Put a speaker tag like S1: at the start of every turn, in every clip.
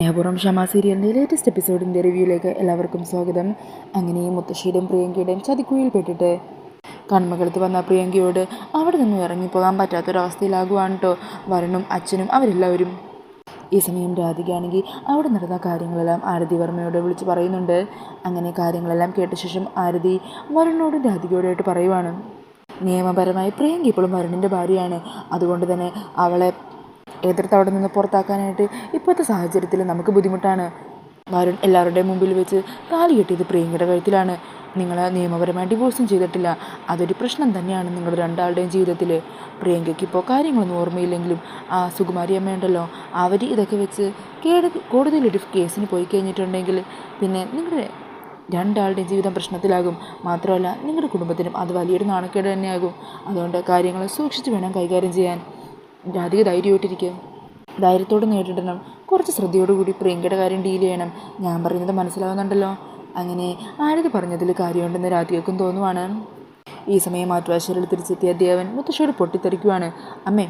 S1: സ്നേഹപൂർവം ക്ഷമ സീരിയലിന്റെ ലേറ്റസ്റ്റ് എപ്പിസോഡിന്റെ റിവ്യൂയിലേക്ക് എല്ലാവർക്കും സ്വാഗതം. അങ്ങനെ മുത്തശ്ശിയുടെയും പ്രിയങ്കയുടെയും ചതിക്കുഴിയിൽപ്പെട്ടിട്ട് കണ്മകളത്ത് വന്ന പ്രിയങ്കയോട് അവിടെ നിന്നും ഇറങ്ങിപ്പോകാൻ പറ്റാത്തൊരവസ്ഥയിലാകുവാണ് കേട്ടോ വരുണും അച്ഛനും അവരെല്ലാവരും. ഈ സമയം രാധികയാണെങ്കിൽ അവിടെ നടന്ന കാര്യങ്ങളെല്ലാം ആരതി വർമ്മയോട് വിളിച്ച് പറയുന്നുണ്ട്. അങ്ങനെ കാര്യങ്ങളെല്ലാം കേട്ട ശേഷം ആരതി വരുണിനോടും രാധികയോടായിട്ട് പറയുവാണ്. നിയമപരമായി പ്രിയങ്ക ഇപ്പോഴും വരുണിന്റെ ഭാര്യയാണ്. അതുകൊണ്ട് തന്നെ അവളെ എതിർത്ത് അവിടെ നിന്ന് പുറത്താക്കാനായിട്ട് ഇപ്പോഴത്തെ സാഹചര്യത്തിൽ നമുക്ക് ബുദ്ധിമുട്ടാണ്. വരുൺ എല്ലാവരുടെയും മുമ്പിൽ വെച്ച് താലി കെട്ടിയത് പ്രിയങ്കയുടെ കഴുത്തിലാണ്. നിങ്ങൾ നിയമപരമായി ഡിവോഴ്സും ചെയ്തിട്ടില്ല. അതൊരു പ്രശ്നം തന്നെയാണ് നിങ്ങളുടെ രണ്ടാളുടെയും ജീവിതത്തിൽ പ്രിയങ്കയ്ക്ക് ഇപ്പോൾ കാര്യങ്ങളൊന്നും ഓർമ്മയില്ലെങ്കിലും ആ സുകുമാരി അമ്മയുണ്ടല്ലോ. അവർ ഇതൊക്കെ വെച്ച് കേട് കൂടുതലൊരു കേസിന് പോയി കഴിഞ്ഞിട്ടുണ്ടെങ്കിൽ പിന്നെ നിങ്ങളുടെ രണ്ടാളുടെയും ജീവിതം പ്രശ്നത്തിലാകും. മാത്രമല്ല നിങ്ങളുടെ കുടുംബത്തിനും അത് വലിയൊരു നാണക്കേട് തന്നെയാകും. അതുകൊണ്ട് കാര്യങ്ങൾ സൂക്ഷിച്ച് വേണം കൈകാര്യം ചെയ്യാൻ. രാധിക ധൈര്യമായിട്ടിരിക്കുക. ധൈര്യത്തോട് നേരിടണം. കുറച്ച് ശ്രദ്ധയോടുകൂടി പ്രിയങ്കയുടെ കാര്യം ഡീൽ ചെയ്യണം. ഞാൻ പറയുന്നത് മനസ്സിലാവുന്നുണ്ടല്ലോ. അങ്ങനെ ആരത് പറഞ്ഞതിൽ കാര്യമുണ്ടെന്ന് രാധികക്കും തോന്നുവാണ്. ഈ സമയം മാറ്റുവാശ്ശേരിയിൽ തിരിച്ചെത്തിയ ദേവൻ മുത്തശ്ശിയോട് പൊട്ടിത്തെറിക്കുവാണ്. അമ്മേ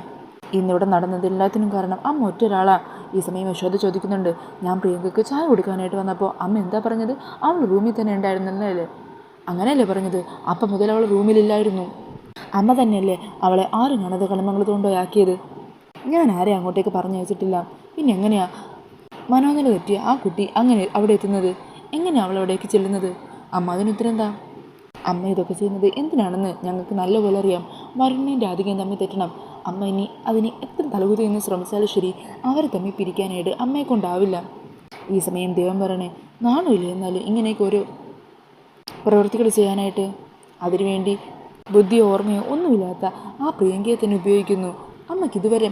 S1: ഇന്നിവിടെ നടന്നതെല്ലാത്തിനും കാരണം അമ്മ ഒറ്റൊരാളാ ഈ സമയം യശോദ ചോദിക്കുന്നുണ്ട് ഞാൻ പ്രിയങ്കയ്ക്ക് ചായ കൊടുക്കാനായിട്ട് വന്നപ്പോൾ അമ്മ എന്താ പറഞ്ഞത്? അവൾ റൂമിൽ തന്നെ ഉണ്ടായിരുന്നല്ലേ? അങ്ങനെയല്ലേ പറഞ്ഞത്. അപ്പം മുതൽ അവൾ റൂമിലില്ലായിരുന്നു. അമ്മ തന്നെയല്ലേ അവളെ ആരും കാണാതെ കളിമംഗലത്ത് കൊണ്ടുപോയാക്കിയത് ഞാൻ ആരെ അങ്ങോട്ടേക്ക് പറഞ്ഞു വെച്ചിട്ടില്ല പിന്നെ എങ്ങനെയാ? മനോനില തെറ്റിയ ആ കുട്ടി അങ്ങനെ അവിടെ എത്തുന്നത്? എങ്ങനെയാ അവൾ അവിടേക്ക് ചെല്ലുന്നത്? അമ്മ അതിനുത്തരം എന്താ? അമ്മ ഇതൊക്കെ ചെയ്യുന്നത് എന്തിനാണെന്ന് ഞങ്ങൾക്ക് നല്ലപോലെ അറിയാം. വരുണിന്റെ രാധികയും തമ്മിൽ തെറ്റണം. അമ്മ ഇനി അതിന് എത്ര തലകുതി എന്ന് ശ്രമിച്ചാലും ശരി അവരെ തമ്മിൽ പിരിക്കാനായിട്ട് അമ്മയെ കൊണ്ടാവില്ല. ഈ സമയം ദൈവം പറയണേ നാണുമില്ല എന്നാലും ഇങ്ങനെയൊക്കെ ഒരു പ്രവൃത്തികൾ ചെയ്യാനായിട്ട്? അതിനുവേണ്ടി ബുദ്ധിയോ ഓർമ്മയോ ഒന്നുമില്ലാത്ത ആ പ്രിയങ്കയെ തന്നെ ഉപയോഗിക്കുന്നു. അമ്മയ്ക്ക് ഇതുവരെ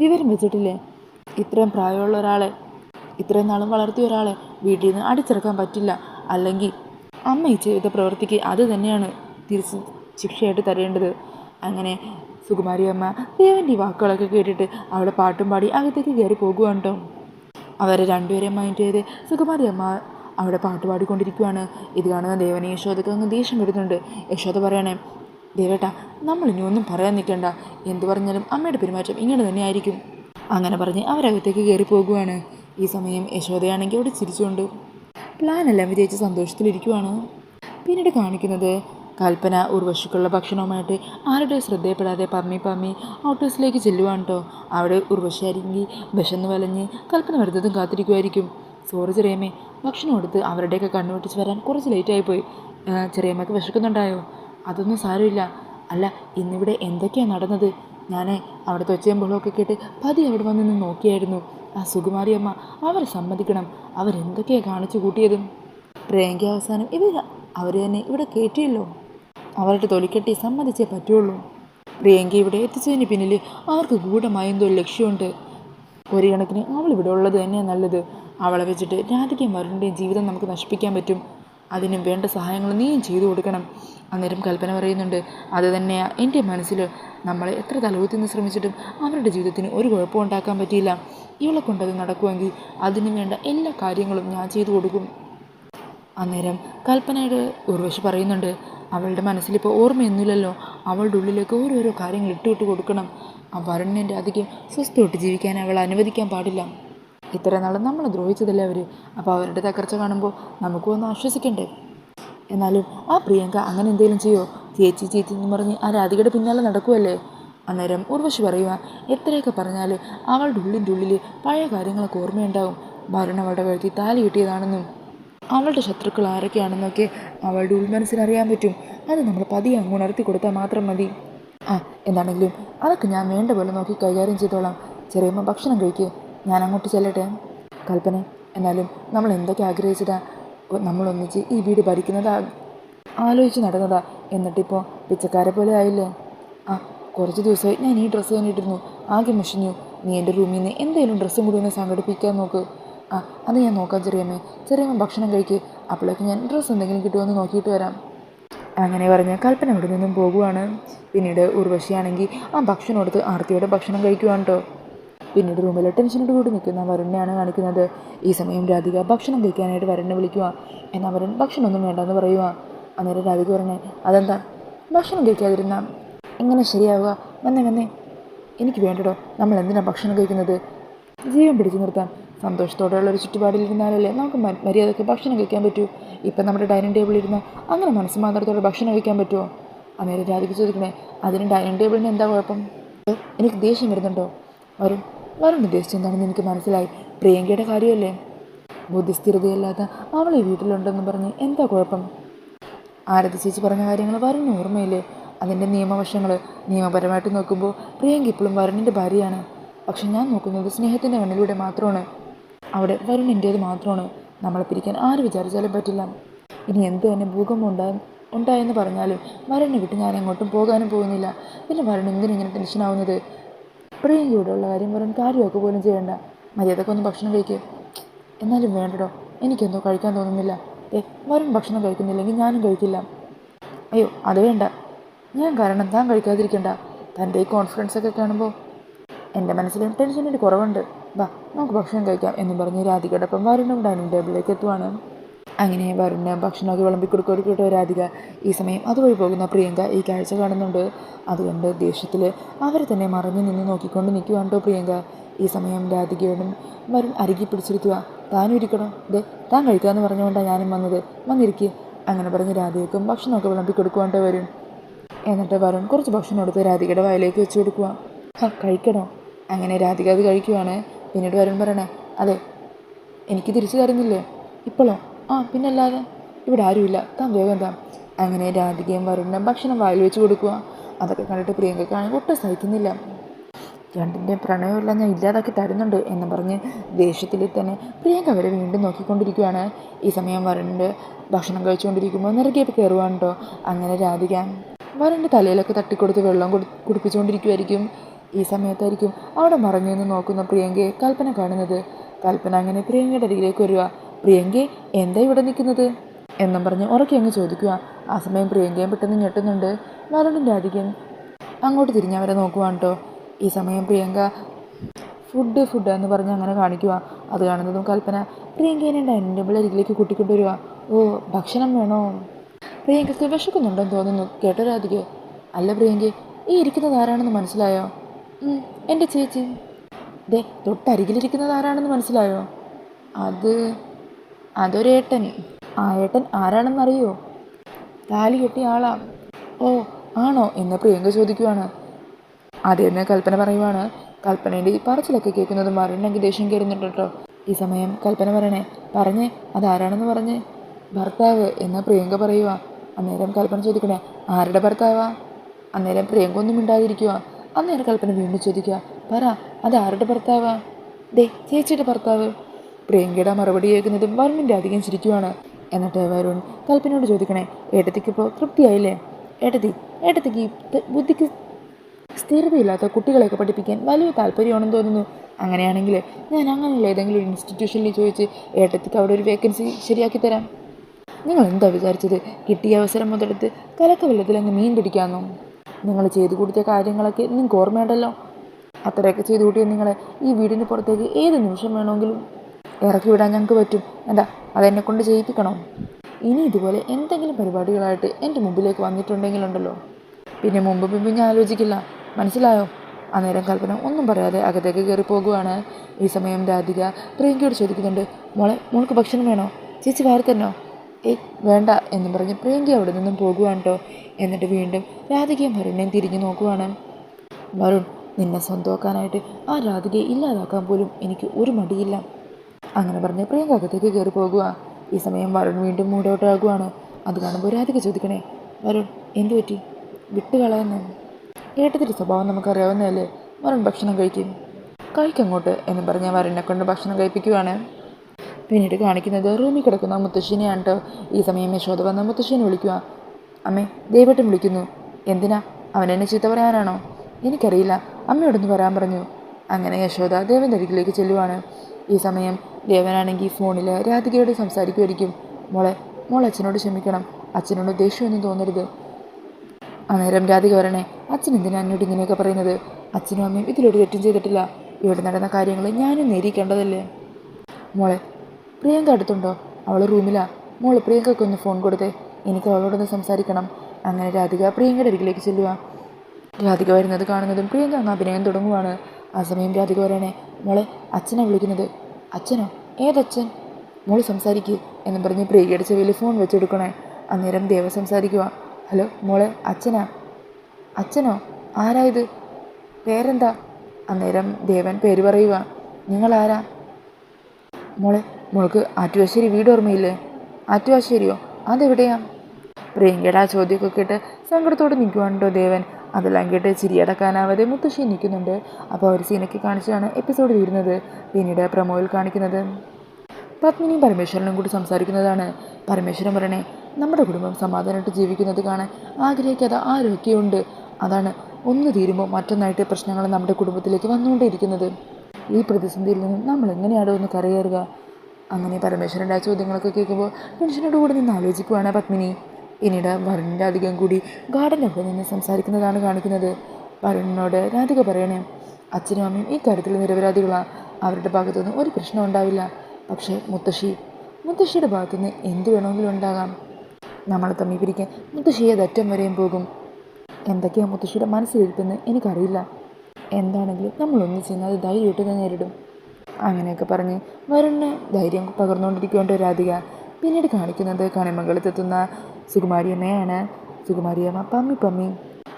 S1: വിവരം വെച്ചിട്ടില്ലേ? ഇത്രയും പ്രായമുള്ള ഒരാളെ ഇത്രയും നാളും വളർത്തിയ ഒരാളെ വീട്ടിൽ നിന്ന് അടിച്ചിറക്കാൻ പറ്റില്ല. അല്ലെങ്കിൽ അമ്മ ഈ ചെയ്ത പ്രവൃത്തിക്ക് അത് തന്നെയാണ് തിരിച്ച് ശിക്ഷയായിട്ട് തരേണ്ടത്. അങ്ങനെ സുകുമാരി അമ്മ ദേവന്റെ വാക്കുകളൊക്കെ കേട്ടിട്ട് അവിടെ പാട്ടും പാടി അകത്തേക്ക് കയറി പോകുകയാണ് കേട്ടോ അവരെ രണ്ടുപേരെയും മൈൻഡ് ചെയ്ത് സുകുമാരി അമ്മ അവിടെ പാട്ട് പാടിക്കൊണ്ടിരിക്കുകയാണ് ഇത് കാണുന്ന ദേവനെ യശോദക്ക് അങ്ങ് ദേഷ്യം വരുന്നുണ്ട്. യശോദ പറയണേ ദേവേട്ടാ ഇനി ഒന്നും പറയാൻ നിൽക്കണ്ട. എന്തു പറഞ്ഞാലും അമ്മയുടെ പെരുമാറ്റം ഇങ്ങനെ തന്നെ ആയിരിക്കും അങ്ങനെ പറഞ്ഞ് അവരകത്തേക്ക് കയറി പോകുവാണ്. ഈ സമയം യശോദയാണെങ്കിൽ അവിടെ ചിരിച്ചുകൊണ്ട് പ്ലാനെല്ലാം വിജയിച്ച് സന്തോഷത്തിലിരിക്കുവാണ്. പിന്നീട് കാണിക്കുന്നത് കൽപ്പന ഉർവശിക്കുള്ള ഭക്ഷണവുമായിട്ട് ആരുടെ ശ്രദ്ധയപ്പെടാതെ പമ്മി പമ്മി ഔട്ടേഴ്സിലേക്ക് ചെല്ലുവാണ് കേട്ടോ അവിടെ ഉർവശിയായിരിക്കും വിശന്ന് വലഞ്ഞ് കൽപ്പന വരുന്നതും കാത്തിരിക്കുമായിരിക്കും സോറി ചെറിയമ്മേ ഭക്ഷണം കൊടുത്ത് അവരുടെയൊക്കെ കണ്ണുപൊട്ടിച്ച് വരാൻ കുറച്ച് ലേറ്റായിപ്പോയി. ചെറിയമ്മയ്ക്ക് വിശക്കുന്നുണ്ടായോ? അതൊന്നും സാരമില്ല. അല്ല ഇന്നിവിടെ എന്തൊക്കെയാണ് നടന്നത്? ഞാൻ അവിടുത്തെ ഒച്ചയും ബഹളമൊക്കെ കേട്ട് പതി അവിടെ വന്ന് നോക്കിയായിരുന്നു. ആ സുകുമാരി അമ്മ അവരെ സമ്മതിക്കണം. അവരെന്തൊക്കെയാണ് കാണിച്ചു കൂട്ടിയത്? പ്രിയങ്ക അവസാനം ഇവർ അവർ തന്നെ ഇവിടെ കയറ്റിയല്ലോ അവരുടെ തൊലിക്കെട്ടി സമ്മതിച്ചേ പറ്റുള്ളൂ. പ്രിയങ്ക ഇവിടെ എത്തിച്ചതിന് പിന്നിൽ അവർക്ക് ഗൂഢമായ എന്തോ ലക്ഷ്യമുണ്ട്. ഒരു കണക്കിന് അവൾ ഇവിടെ ഉള്ളത് തന്നെയാണ് നല്ലത്. അവളെ വെച്ചിട്ട് രാധികയും വരുണിന്റെയും ജീവിതം നമുക്ക് നശിപ്പിക്കാൻ പറ്റും. അതിനും വേണ്ട സഹായങ്ങൾ നീയും ചെയ്തു കൊടുക്കണം. അന്നേരം കൽപ്പന പറയുന്നുണ്ട് അത് തന്നെയാണ് എന്റെ മനസ്സിൽ നമ്മളെ എത്ര തലകുത്തിന്ന് ശ്രമിച്ചിട്ടും അവരുടെ ജീവിതത്തിന് ഒരു കുഴപ്പം ഉണ്ടാക്കാൻ പറ്റിയില്ല. ഇവളെ കൊണ്ടത് നടക്കുമെങ്കിൽ അതിന് വേണ്ട എല്ലാ കാര്യങ്ങളും ഞാൻ ചെയ്തു കൊടുക്കും. അന്നേരം കൽപ്പനയുടെ ഉർവശി പറയുന്നുണ്ട് അവളുടെ മനസ്സിലിപ്പോൾ ഓർമ്മയൊന്നുമില്ലല്ലോ. അവളുടെ ഉള്ളിലേക്ക് ഓരോരോ കാര്യങ്ങൾ ഇട്ടുവിട്ട് കൊടുക്കണം. ആ വരുണിന്റെ അധികം സ്വസ്ഥമായിട്ട് ജീവിക്കാൻ അവളെ അനുവദിക്കാൻ പാടില്ല. ഇത്ര നാളും നമ്മൾ ദ്രോഹിച്ചതല്ലേ അവർ അപ്പോൾ അവരുടെ തകർച്ച കാണുമ്പോൾ നമുക്കും ഒന്ന് ആശ്വസിക്കണ്ടേ? എന്നാലും ആ പ്രിയങ്ക അങ്ങനെ എന്തെങ്കിലും ചെയ്യോ? ചേച്ചി ചേച്ചി എന്ന് പറഞ്ഞ് ആ രാധികയുടെ പിന്നാലെ നടക്കുമല്ലേ അന്നേരം ഉർവശി പറയുക എത്രയൊക്കെ പറഞ്ഞാൽ അവളുടെ ഉള്ളിന്റെ ഉള്ളിൽ പഴയ കാര്യങ്ങളൊക്കെ ഓർമ്മയുണ്ടാവും. ഭരണം അവളുടെ വഴുത്തി താലി കിട്ടിയതാണെന്നും അവളുടെ ശത്രുക്കൾ ആരൊക്കെയാണെന്നൊക്കെ അവളുടെ ഉൾമനസ്സിനറിയാൻ പറ്റും. അത് നമ്മൾ പതിയെ അങ്ങ് ഉണർത്തി കൊടുത്താൽ മാത്രം മതി. ആ എന്താണെങ്കിലും അതൊക്കെ ഞാൻ വേണ്ട പോലെ നോക്കി കൈകാര്യം ചെയ്തോളാം. ചെറിയമ്മ ഭക്ഷണം കഴിക്കുക ഞാൻ അങ്ങോട്ട് ചെല്ലട്ടെ? കൽപ്പന എന്നാലും നമ്മൾ എന്തൊക്കെ ആഗ്രഹിച്ചിട്ടാ നമ്മളൊന്നിച്ച് ഈ വീട് ഭരിക്കുന്നതാ? ആലോചിച്ച് നടന്നതാ. എന്നിട്ടിപ്പോൾ പിച്ചക്കാരെ പോലെ ആയില്ലേ? ആ കുറച്ച് ദിവസമായി ഞാൻ ഈ ഡ്രസ്സ് കണ്ടിട്ടിരുന്നു. ആകെ മുഷിഞ്ഞു. നീ എന്റെ റൂമിൽ നിന്ന് എന്തെങ്കിലും ഡ്രസ്സും കൂടി ഒന്ന് സംഘടിപ്പിക്കാൻ നോക്ക്. ആ അത് ഞാൻ നോക്കാം ചെറിയമ്മേ. ചെറിയമ്മ ഭക്ഷണം കഴിക്ക്. അപ്പോഴേക്ക് ഞാൻ ഡ്രസ്സ് എന്തെങ്കിലും കിട്ടുമെന്ന് നോക്കിയിട്ട് വരാം. അങ്ങനെ പറഞ്ഞ് കൽപ്പന ഇവിടെ നിന്നും പോകുവാണ്. പിന്നീട് ഉർവശിയാണെങ്കിൽ ആ ഭക്ഷണം എടുത്ത് ആർത്തിയുടെ ഭക്ഷണം കഴിക്കുവാണ് കേട്ടോ പിന്നീട് റൂമിൽ ടെൻഷനോട് കൂടി നിൽക്കുന്ന വരുണിനെയാണ് കാണിക്കുന്നത്. ഈ സമയം രാധിക ഭക്ഷണം കഴിക്കാനായിട്ട് വരുണിനെ വിളിക്കുക. എന്നാൽ വരുൺ ഭക്ഷണമൊന്നും വേണ്ടെന്ന് പറയുക അന്നേരം രാധിക പറഞ്ഞു അതെന്താ? ഭക്ഷണം കഴിക്കാതിരുന്ന? എങ്ങനെ ശരിയാവുക? വന്നേ വന്നേ. എനിക്ക് വേണ്ടടോ. നമ്മൾ എന്തിനാണ് ഭക്ഷണം കഴിക്കുന്നത്? ജീവൻ പിടിച്ചു നിർത്താൻ. സന്തോഷത്തോടെയുള്ള ഒരു ചുറ്റുപാടിലിരുന്നാലല്ലേ നമുക്ക് മര്യാദയ്ക്ക് ഭക്ഷണം കഴിക്കാൻ പറ്റൂ? ഇപ്പം നമ്മുടെ ഡൈനിങ് ടേബിളിൽ ഇരുന്ന് അങ്ങനെ മനസ്സമാധാനത്തോടെ ഭക്ഷണം കഴിക്കാൻ പറ്റുമോ അന്നേരം രാധിക ചോദിക്കണേ അതിന് ഡൈനിങ് ടേബിളിന് എന്താ കുഴപ്പം? എനിക്ക് ദേഷ്യം വരുന്നുണ്ടോ? വരും വരും ഉദ്ദേശിച്ചു എന്താണെന്ന് എനിക്ക് മനസ്സിലായി. പ്രിയങ്കയുടെ കാര്യമല്ലേ? ബുദ്ധിസ്ഥിരതയില്ലാത്ത അവൾ ഈ വീട്ടിലുണ്ടെന്ന് പറഞ്ഞ് എന്താ കുഴപ്പം? ആരതി ചേച്ചി പറഞ്ഞ കാര്യങ്ങൾ വരുന്ന ഓർമ്മയില്ലേ? അതിന്റെ നിയമവശങ്ങൾ നിയമപരമായിട്ട് നോക്കുമ്പോൾ പ്രിയങ്ക ഇപ്പോഴും വരുണിന്റെ ഭാര്യയാണ്. പക്ഷെ ഞാൻ നോക്കുന്നത് സ്നേഹത്തിന്റെ കണ്ണിലൂടെ മാത്രമാണ്. അവിടെ വരുണിന്റേത് മാത്രമാണ്. നമ്മളെ പിരിക്കാൻ ആര് വിചാരിച്ചാലും പറ്റില്ല. ഇനി എന്ത് തന്നെ ഭൂകമ്പം ഉണ്ടാ ഉണ്ടായെന്ന് പറഞ്ഞാലും വരണിനെ വിട്ട് ഞാൻ എങ്ങോട്ടും പോകാനും പോകുന്നില്ല. പിന്നെ വരുൺ എന്തിനിങ്ങനെ ടെൻഷനാവുന്നത് പ്രിയങ്കയോടുള്ള കാര്യം വരുൺ കാര്യമൊക്കെ പോലും ചെയ്യണ്ട. മര്യാദക്കൊന്ന് ഭക്ഷണം കഴിക്കുക എന്നാലും വേണ്ടടോ എനിക്കെന്തോ കഴിക്കാൻ തോന്നുന്നില്ല. ഏ വരും ഭക്ഷണം കഴിക്കുന്നില്ലെങ്കിൽ ഞാനും കഴിക്കില്ല. അയ്യോ അത് വേണ്ട. ഞാൻ കാരണം താൻ കഴിക്കാതിരിക്കണ്ട. തന്റെ ഈ കോൺഫിഡൻസ് ഒക്കെ കാണുമ്പോൾ എന്റെ മനസ്സിലും ടെൻഷനൊരു കുറവുണ്ട്. വാ നമുക്ക് ഭക്ഷണം കഴിക്കാം എന്ന് പറഞ്ഞ് രാധികയോടൊപ്പം വരുണും ഡൈനിങ് ടേബിളിലേക്ക് എത്തുവാണ്. അങ്ങനെ വരുന്ന ഭക്ഷണമൊക്കെ വിളമ്പി കൊടുക്കൊടുക്കട്ടോ രാധിക ഈ സമയം അതുവഴി പോകുന്ന പ്രിയങ്ക ഈ കാഴ്ച കാണുന്നുണ്ട്. അതുകൊണ്ട് ദേഷ്യത്തിൽ അവരെ തന്നെ മറഞ്ഞു നിന്ന് നോക്കിക്കൊണ്ട് നിൽക്കുവാണ് കേട്ടോ പ്രിയങ്ക. ഈ സമയം രാധികയോടും വരുൺ അരുകി പിടിച്ചിരിക്കുക താനും ഇരിക്കണം? ദേ താൻ എന്ന് പറഞ്ഞുകൊണ്ടാണ് ഞാനും വന്നത്. വന്നിരിക്കുക അങ്ങനെ പറഞ്ഞ് രാധികക്കും ഭക്ഷണമൊക്കെ വിളമ്പി കൊടുക്കുവാണ്ടോ വരും എന്നിട്ട് വരുൺ കുറച്ച് ഭക്ഷണം എടുത്ത് രാധികയുടെ വയലേക്ക് വെച്ച് കൊടുക്കുക കഴിക്കണോ? അങ്ങനെ രാധിക അത് കഴിക്കുവാണ്. പിന്നീട് വരുൺ പറയണേ അതെ എനിക്ക് തിരിച്ചു തരുന്നില്ലേ? ഇപ്പോഴോ? ആ പിന്നല്ലാതെ ഇവിടെ ആരുമില്ല. താൻ വേഗം താ അങ്ങനെ രാധികയും വരുണിനും ഭക്ഷണം വായിൽ വെച്ച് കൊടുക്കുക അതൊക്കെ കണ്ടിട്ട് പ്രിയങ്കക്കാണെങ്കിൽ ഒട്ടും സഹിക്കുന്നില്ല. രണ്ടിന്റെ പ്രണയമെല്ലാം ഞാൻ ഇല്ലാതാക്കി തരുന്നുണ്ട് എന്ന് പറഞ്ഞ് ദേഷ്യത്തിൽ തന്നെ പ്രിയങ്ക അവരെ വീണ്ടും നോക്കിക്കൊണ്ടിരിക്കുകയാണ് ഈ സമയം വരുണിന്റെ ഭക്ഷണം കഴിച്ചുകൊണ്ടിരിക്കുമ്പോൾ നിറകേപ്പ് കയറുവാണ് കേട്ടോ അങ്ങനെ രാധിക വരുണിന്റെ തലയിലൊക്കെ തട്ടിക്കൊടുത്ത് വെള്ളം കൊടു കുടിപ്പിച്ചുകൊണ്ടിരിക്കുമായിരിക്കും ഈ സമയത്തായിരിക്കും അവിടെ മറഞ്ഞു നിന്ന് നോക്കുന്ന പ്രിയങ്കയെ കൽപ്പന കാണുന്നത്. കൽപ്പന അങ്ങനെ പ്രിയങ്കയുടെ അരികിലേക്ക് വരിക പ്രിയങ്കെ എന്താ ഇവിടെ നിൽക്കുന്നത്? എന്നും പറഞ്ഞ് ഉറക്കെ അങ്ങ് ചോദിക്കുക. ആ സമയം പ്രിയങ്കയും പെട്ടെന്ന് ഞെട്ടുന്നുണ്ട്. വരണിന്റെ അധികൻ അങ്ങോട്ട് തിരിഞ്ഞ് അവരെ നോക്കുവാണ് കേട്ടോ ഈ സമയം പ്രിയങ്ക ഫുഡ് ഫുഡ് എന്ന് പറഞ്ഞ് അങ്ങനെ കാണിക്കുക. അത് കാണുന്നതും കൽപ്പന പ്രിയങ്കേനെ ഡൈനിങ് ടേബിൾ അരികിലേക്ക് കൂട്ടിക്കൊണ്ടുവരിക. ഓ ഭക്ഷണം വേണോ? പ്രിയങ്കയ്ക്ക് വിശക്കുന്നുണ്ടെന്ന് തോന്നുന്നു. കേട്ടോ രാധിക? അല്ല പ്രിയങ്കി ഈ ഇരിക്കുന്നത് ആരാണെന്ന് മനസ്സിലായോ? എന്റെ ചേച്ചി. ദേ തൊട്ടരികിലിരിക്കുന്നത് ആരാണെന്ന് മനസ്സിലായോ? അത് അതൊരേട്ടൻ ആ ഏട്ടൻ ആരാണെന്നറിയോ? താലി കെട്ടിയ ആളാ. ഓ ആണോ? എന്ന് പ്രിയങ്ക ചോദിക്കുവാണ്. അതെന്ന് കൽപ്പന പറയുവാണ്. കൽപ്പനയുടെ ഈ പറച്ചിലൊക്കെ കേൾക്കുന്നതും മറിയണെങ്കിൽ ദേഷ്യം കയറുന്നുണ്ട് കേട്ടോ. ഈ സമയം കൽപ്പന പറയണേ പറഞ്ഞേ അതാരാണെന്ന് പറഞ്ഞേ? ഭർത്താവ് എന്ന് പ്രിയങ്ക പറയുക അന്നേരം കൽപ്പന ചോദിക്കണേ ആരുടെ ഭർത്താവാ? അന്നേരം പ്രിയങ്ക ഒന്നും മിണ്ടാതിരിക്കുക അന്നേരം കൽപ്പന വീണ്ടും ചോദിക്കുക പറ അത് ആരുടെ ഭർത്താവാ? ദേ ചേച്ചിയുടെ ഭർത്താവ്. പ്രിയങ്കയുടെ മറുപടി കേൾക്കുന്നതും വരുണിന്റെ അധികം ചിരിക്കുവാണ്. എന്നിട്ട് വരുൺ കൽപ്പനയോട് ചോദിക്കണേ ഏട്ടത്തിക്കിപ്പോൾ തൃപ്തിയായില്ലേ? ഏട്ടത്തി ഏട്ടത്തിക്ക് ബുദ്ധിക്ക് സ്ഥിരതയില്ലാത്ത കുട്ടികളെയൊക്കെ പഠിപ്പിക്കാൻ വലിയ താല്പര്യമാണെന്ന് തോന്നുന്നു. അങ്ങനെയാണെങ്കിൽ ഞാൻ അങ്ങനെയുള്ള ഏതെങ്കിലും ഒരു ഇൻസ്റ്റിറ്റ്യൂഷനിൽ ചോദിച്ച് ഏട്ടത്തിക്ക് അവിടെ ഒരു വേക്കൻസി ശരിയാക്കി തരാം. നിങ്ങൾ എന്താ വിചാരിച്ചത്? കിട്ടിയ അവസരം മുതലെടുത്ത് കലക്ക വെള്ളത്തിൽ അങ്ങ് മീൻ പിടിക്കാമെന്നോ നിങ്ങൾ ചെയ്തു കൊടുത്ത കാര്യങ്ങളൊക്കെ നിങ്ങൾക്ക് ഓർമ്മയുണ്ടല്ലോ. അത്രയൊക്കെ ചെയ്തു കൂട്ടിയ നിങ്ങളെ ഈ വീടിന് പുറത്തേക്ക് ഏത് നിമിഷം വേണമെങ്കിലും ഇറക്കി വിടാൻ ഞങ്ങൾക്ക് പറ്റും. എന്താ അതെന്നെ കൊണ്ട് ചെയ്യിപ്പിക്കണോ? ഇനി ഇതുപോലെ എന്തെങ്കിലും പരിപാടികളായിട്ട് എന്റെ മുമ്പിലേക്ക് വന്നിട്ടുണ്ടെങ്കിലുണ്ടല്ലോ പിന്നെ മുമ്പ് മുമ്പ് ഞാൻ ആലോചിക്കില്ല. മനസ്സിലായോ? അന്നേരം കൽപ്പന ഒന്നും പറയാതെ അകത്തേക്ക് കയറി പോകുവാണ്. ഈ സമയം രാധിക പ്രിയങ്കയോട് ചോദിക്കുന്നുണ്ട് മോളെ മോൾക്ക് ഭക്ഷണം വേണോ? ചേച്ചി വേറെ തന്നോ ഏയ് വേണ്ട എന്ന് പറഞ്ഞ് പ്രിയങ്ക അവിടെ നിന്നും പോകുവാണ് കേട്ടോ. എന്നിട്ട് വീണ്ടും രാധികയും വരുണിനെയും തിരിഞ്ഞു നോക്കുവാണ്. വരുൺ നിന്നെ സ്വന്തമാക്കാനായിട്ട് ആ രാധികയെ ഇല്ലാതാക്കാൻ പോലും എനിക്ക് ഒരു മടിയില്ല. അങ്ങനെ പറഞ്ഞ് പ്രിയങ്ക അകത്തേക്ക് കയറി പോകുക ഈ സമയം വരുൺ വീണ്ടും മൂടോട്ടാകുവാണ് അത് കാണുമ്പോൾ രാധിക ചോദിക്കണേ വരുൺ എന്തു പറ്റി? വിട്ടുകളയുന്നു ഏട്ടത്തിന്റെ സ്വഭാവം നമുക്കറിയാവുന്നതല്ലേ? വരുൺ ഭക്ഷണം കഴിക്കും. കഴിക്കങ്ങോട്ട് എന്ന് പറഞ്ഞ വരുണിനെ കൊണ്ട് ഭക്ഷണം കഴിപ്പിക്കുവാണ്. പിന്നീട് കാണിക്കുന്നത് റൂമിൽ കിടക്കുന്ന മുത്തശ്ശിനെയാണ് കേട്ടോ ഈ സമയം യശോദ വന്ന മുത്തശ്ശിനെ വിളിക്കുക അമ്മേ ദൈവട്ടം വിളിക്കുന്നു. എന്തിനാ? അവൻ എന്നെ ചീത്ത പറയാനാണോ എനിക്കറിയില്ല. അമ്മയോടൊന്ന് വരാൻ പറഞ്ഞു. അങ്ങനെ യശോദ ദേവന്റെ അരികിലേക്ക് ചെല്ലുവാണ്. ഈ സമയം ദേവനാണെങ്കിൽ ഫോണിൽ രാധികയോട് സംസാരിക്കുമായിരിക്കും. മോളെ മോൾ അച്ഛനോട് ക്ഷമിക്കണം. അച്ഛനോട് ദേഷ്യമൊന്നും തോന്നരുത്. അന്നേരം രാധിക പറയണേ അച്ഛൻ എന്തിനാ എന്നോട് ഇങ്ങനെയൊക്കെ പറയുന്നത്? അച്ഛനും അമ്മയും ഇതിലൊരു തെറ്റും ചെയ്തിട്ടില്ല. ഇവിടെ നടന്ന കാര്യങ്ങൾ ഞാനും നേരിക്കേണ്ടതല്ലേ? മോളെ പ്രിയങ്ക അടുത്തുണ്ടോ? അവൾ റൂമിലാ. മോൾ പ്രിയങ്കയ്ക്ക് ഒന്ന് ഫോൺ കൊടുത്തേ. എനിക്ക് അവളോടൊന്ന് സംസാരിക്കണം. അങ്ങനെ രാധിക പ്രിയങ്കയുടെ അരികിലേക്ക് ചെല്ലുക രാധിക വരുന്നത് കാണുന്നതും പ്രിയങ്ക അങ്ങ് അഭിനയം തുടങ്ങുവാണ്. ആ സമയം രാധിക പറയണേ മോളെ അച്ഛനെ വിളിക്കുന്നത്. അച്ഛനോ? ഏതച്ഛൻ? മോൾ സംസാരിക്കുക എന്ന് പറഞ്ഞ് പ്രിയയുടെ ചെവിയിൽ ഫോൺ വെച്ചെടുക്കണേ. അന്നേരം ദേവ സംസാരിക്കുക ഹലോ മോളെ അച്ഛനാ? അച്ഛനോ? ആരായത് പേരെന്താ? അന്നേരം ദേവൻ പേര് പറയുക നിങ്ങളാരാ? മോളെ മോൾക്ക് ആറ്റുവാശ്ശേരി വീട് ഓർമ്മയില്ലേ? ആറ്റുവാശ്ശേരിയോ? അതെവിടെയാ? പ്രിയങ്കയുടെ ആ ചോദ്യമൊക്കെ കേട്ട് സങ്കടത്തോടെ നിൽക്കുവാണ്ടോ ദേവൻ. അതെല്ലാം കേട്ട് ചിരിയടക്കാനാവാതെ മുത്തശ്ശി നിൽക്കുന്നുണ്ട് അപ്പോൾ ഒരു സീനൊക്കെ കാണിച്ചാണ് എപ്പിസോഡ് തീരുന്നത് പിന്നീട് പ്രമോയിൽ കാണിക്കുന്നത്. പത്മിനിയും പരമേശ്വരനും കൂടി സംസാരിക്കുന്നതാണ്. പരമേശ്വരൻ പറയണേ നമ്മുടെ കുടുംബം സമാധാനമായിട്ട് ജീവിക്കുന്നത് കാണാൻ ആഗ്രഹിക്കാതെ ആരോഗ്യമുണ്ട്. അതാണ് ഒന്ന് തീരുമ്പോൾ മറ്റൊന്നായിട്ട് പ്രശ്നങ്ങൾ നമ്മുടെ കുടുംബത്തിലേക്ക് വന്നുകൊണ്ടേയിരിക്കുന്നത്. ഈ പ്രതിസന്ധിയിൽ നിന്ന് നമ്മൾ എങ്ങനെയാണോ ഒന്ന് കരയേറുക? അങ്ങനെ പരമേശ്വരന്റെ ആ ചോദ്യങ്ങളൊക്കെ കേൾക്കുമ്പോൾ മനുഷ്യനോട് കൂടി നിന്ന് ആലോചിക്കുവാണ് പത്മിനി. പിന്നീട് വരുണിന്റെ അധികം കൂടി ഗാർഡനോട് നിന്ന് സംസാരിക്കുന്നതാണ് കാണിക്കുന്നത്. വരുണിനോട് രാധിക പറയണേ അച്ഛനും അമ്മയും ഈ കാര്യത്തിൽ നിരപരാധികളാണ് അവരുടെ ഭാഗത്തുനിന്ന് ഒരു പ്രശ്നം ഉണ്ടാവില്ല. പക്ഷേ മുത്തശ്ശി മുത്തശ്ശിയുടെ ഭാഗത്തുനിന്ന് എന്ത് വേണമെങ്കിലും ഉണ്ടാകാം. നമ്മളെ തമ്മി പിരിക്കാൻ മുത്തശ്ശിയെ ദറ്റം വരെയും പോകും. എന്തൊക്കെയാണ് മുത്തശ്ശിയുടെ മനസ്സിലിരിപ്പെന്ന് എനിക്കറിയില്ല. എന്താണെങ്കിലും നമ്മൾ ഒന്നിച്ച് അത് ധൈര്യമായിട്ട് തന്നെ നേരിടും. അങ്ങനെയൊക്കെ പറഞ്ഞ് വരുണ് ധൈര്യം പകർന്നുകൊണ്ടിരിക്കേണ്ട രാധിക. പിന്നീട് കാണിക്കുന്നത് കണിമംഗലത്തെത്തുന്ന സുകുമാരിയമ്മയാണ്. സുകുമാരിയമ്മ പമ്മി പമ്മി.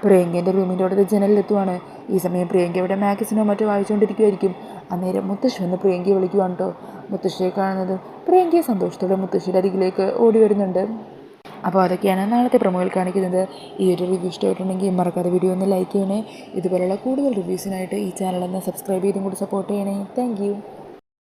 S1: പ്രിയങ്കേന്റെ റൂമിന്റെ അടുത്ത് ജനലിലെത്തുവാണ്. ഈ സമയം പ്രിയങ്ക ഇവിടെ മാഗസിനോ മറ്റോ വായിച്ചുകൊണ്ടിരിക്കുമായിരിക്കും അന്നേരം മുത്തശ്ശി വന്ന് പ്രിയങ്കയെ വിളിക്കുവാണ് കേട്ടോ മുത്തശ്ശിയെ കാണുന്നത് പ്രിയങ്കയെ സന്തോഷത്തോടെ മുത്തശ്ശിയുടെ അരികിലേക്ക് ഓടി വരുന്നുണ്ട്. അപ്പോൾ അതൊക്കെയാണ് നാളത്തെ പ്രമോയിൽ കാണിക്കുന്നത്. ഈ ഒരു റിവ്യൂ ഇഷ്ടമായിട്ടുണ്ടെങ്കിൽ മറക്കാതെ വീഡിയോ ഒന്ന് ലൈക്ക് ചെയ്യണേ. ഇതുപോലുള്ള കൂടുതൽ റിവ്യൂസിനായിട്ട് ഈ ചാനൽ ഒന്ന് സബ്സ്ക്രൈബ് ചെയ്തും കൂടി സപ്പോർട്ട് ചെയ്യണേ. താങ്ക്